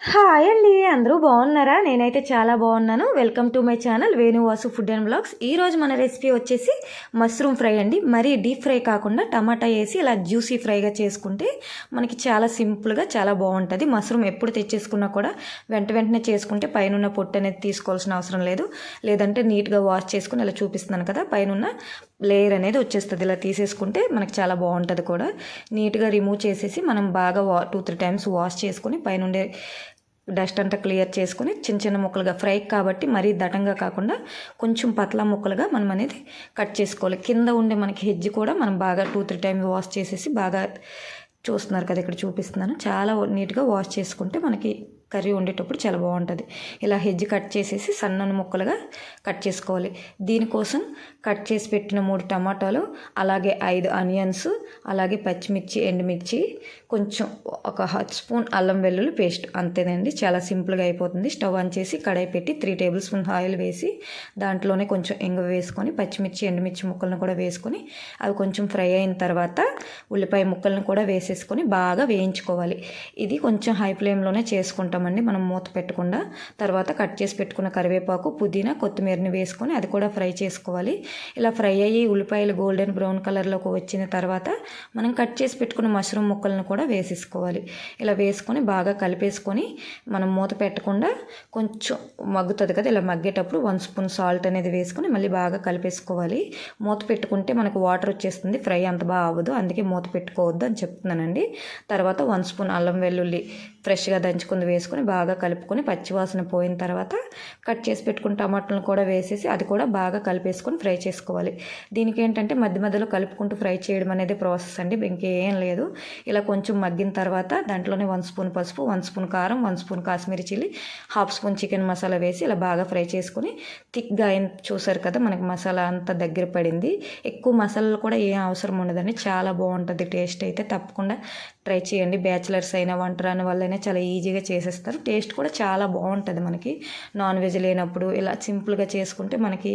Hi అండి అందరూ బాగున్నారా? నేనైతే చాలా బాగున్నాను. Welcome to my channel Venuvasu food and blogs ఈరోజు మన రెసిపీ వచ్చేసి మష్రూమ్ ఫ్రై అండి. మరీ డీప్ ఫ్రై కాకుండా టమాటా వేసి ఇలా జ్యూసీ ఫ్రైగా చేసుకుంటే మనకి చాలా సింపుల్గా చాలా బాగుంటుంది. మష్రూమ్ ఎప్పుడు తెచ్చేసుకున్నా కూడా వెంట వెంటనే చేసుకుంటే పైన పొట్టు అనేది తీసుకోవాల్సిన అవసరం లేదు. లేదంటే నీట్గా వాష్ చేసుకుని ఇలా చూపిస్తున్నాను కదా పైన లేయర్ అనేది వచ్చేస్తుంది. ఇలా తీసేసుకుంటే మనకి చాలా బాగుంటుంది కూడా. నీట్గా రిమూవ్ చేసేసి మనం బాగా వా టూ త్రీ టైమ్స్ వాష్ చేసుకుని పైనుండే డస్ట్ అంతా క్లియర్ చేసుకొని చిన్న చిన్న ముక్కలుగా ఫ్రై కాబట్టి మరీ దటంగా కాకుండా కొంచెం పతలా ముక్కలుగా మనం అనేది కట్ చేసుకోవాలి. కింద ఉండే మనకి హెజ్జి కూడా మనం బాగా టూ త్రీ టైమ్ వాష్ చేసేసి బాగా చూస్తున్నారు కదా ఇక్కడ చూపిస్తున్నాను. చాలా నీట్గా వాష్ చేసుకుంటే మనకి కర్రీ వండేటప్పుడు చాలా బాగుంటుంది. ఇలా హెజ్ కట్ చేసేసి సన్నని ముక్కలుగా కట్ చేసుకోవాలి. దీనికోసం కట్ చేసి పెట్టిన మూడు టమాటాలు అలాగే ఐదు ఆనియన్స్ అలాగే పచ్చిమిర్చి ఎండుమిర్చి కొంచెం ఒక హాఫ్ స్పూన్ అల్లం వెల్లుల్లి పేస్ట్ అంతేనండి. చాలా సింపుల్గా అయిపోతుంది. స్టవ్ ఆన్ చేసి కడాయి పెట్టి త్రీ టేబుల్ స్పూన్ ఆయిల్ వేసి దాంట్లోనే కొంచెం ఎంగ వేసుకొని పచ్చిమిర్చి ఎండుమిర్చి ముక్కలను కూడా వేసుకొని అవి కొంచెం ఫ్రై అయిన తర్వాత ఉల్లిపాయ ముక్కలను కూడా వేసేసుకొని బాగా వేయించుకోవాలి. ఇది కొంచెం హై ఫ్లేమ్లోనే చేసుకుంటాం. పెట్టుకుంటామండి మనం మూత పెట్టకుండా తర్వాత కట్ చేసి పెట్టుకున్న కరివేపాకు పుదీనా కొత్తిమీరని వేసుకొని అది కూడా ఫ్రై చేసుకోవాలి. ఇలా ఫ్రై అయ్యి ఉల్లిపాయలు గోల్డెన్ బ్రౌన్ కలర్లోకి వచ్చిన తర్వాత మనం కట్ చేసి పెట్టుకున్న మష్రూమ్ ముక్కలను కూడా వేసేసుకోవాలి. ఇలా వేసుకొని బాగా కలిపేసుకొని మనం మూత పెట్టకుండా కొంచెం మగ్గుతుంది కదా ఇలా మగ్గేటప్పుడు వన్ స్పూన్ సాల్ట్ అనేది వేసుకొని మళ్ళీ బాగా కలిపేసుకోవాలి. మూత పెట్టుకుంటే మనకు వాటర్ వచ్చేస్తుంది ఫ్రై అంత బాగా అవ్వదు అందుకే మూత పెట్టుకోవద్దు అని చెప్తున్నానండి. తర్వాత వన్ స్పూన్ అల్లం వెల్లుల్లి ఫ్రెష్గా దంచుకుంది వేసుకుని వేసుకొని బాగా కలుపుకొని పచ్చివాసన పోయిన తర్వాత కట్ చేసి పెట్టుకున్న టమాటాలను కూడా వేసేసి అది కూడా బాగా కలిపేసుకొని ఫ్రై చేసుకోవాలి. దీనికి ఏంటంటే మధ్య మధ్యలో కలుపుకుంటూ ఫ్రై చేయడం అనేది ప్రాసెస్ అండి. ఇంకేం లేదు. ఇలా కొంచెం మగ్గిన తర్వాత దాంట్లోనే వన్ స్పూన్ పసుపు వన్ స్పూన్ కారం one spoon Kashmiri chilli half spoon chicken masala వేసి ఇలా బాగా ఫ్రై చేసుకొని థిక్గా అయిన చూసారు కదా మనకి మసాలా అంతా దగ్గర పడింది. ఎక్కువ మసాలాలు కూడా ఏం అవసరం ఉండదండి. చాలా బాగుంటుంది. టేస్ట్ అయితే తప్పకుండా ట్రై చేయండి. బ్యాచిలర్స్ అయినా వంట రాని వాళ్ళైనా చాలా ఈజీగా చేసేస్తారు. టేస్ట్ కూడా చాలా బాగుంటుంది మనకి. నాన్ వెజ్ లేనప్పుడు ఇలా సింపుల్గా చేసుకుంటే మనకి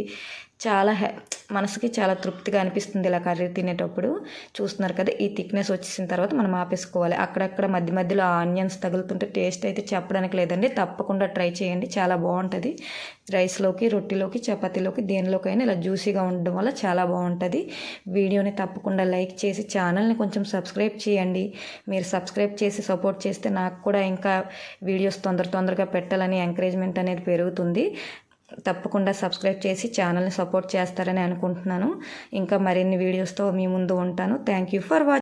చాలా హ్యా మనసుకి చాలా తృప్తిగా అనిపిస్తుంది ఇలా కర్రీ తినేటప్పుడు. చూస్తున్నారు కదా ఈ థిక్నెస్ వచ్చేసిన తర్వాత మనం ఆపేసుకోవాలి. అక్కడక్కడ మధ్య మధ్యలో ఆనియన్స్ తగులుతుంటే టేస్ట్ అయితే చెప్పడానికి లేదండి. తప్పకుండా ట్రై చేయండి. చాలా బాగుంటుంది. రైస్లోకి రొట్టెలోకి చపాతీలోకి దేనిలోకైనా ఇలా జ్యూసీగా ఉండడం వల్ల చాలా బాగుంటుంది. వీడియోని తప్పకుండా లైక్ చేసి ఛానల్ని కొంచెం సబ్స్క్రైబ్ చేయండి. మీరు సబ్స్క్రైబ్ చేసి సపోర్ట్ చేస్తే నాకు కూడా ఇంకా వీడియోస్ తొందర తొందరగా పెట్టాలని ఎంకరేజ్మెంట్ అనేది పెరుగుతుంది. తప్పకుండా సబ్స్క్రైబ్ చేసి ఛానల్ని సపోర్ట్ చేస్తారని అనుకుంటున్నాను. ఇంకా మరిన్ని వీడియోస్తో మీ ముందు ఉంటాను. Thank you for watching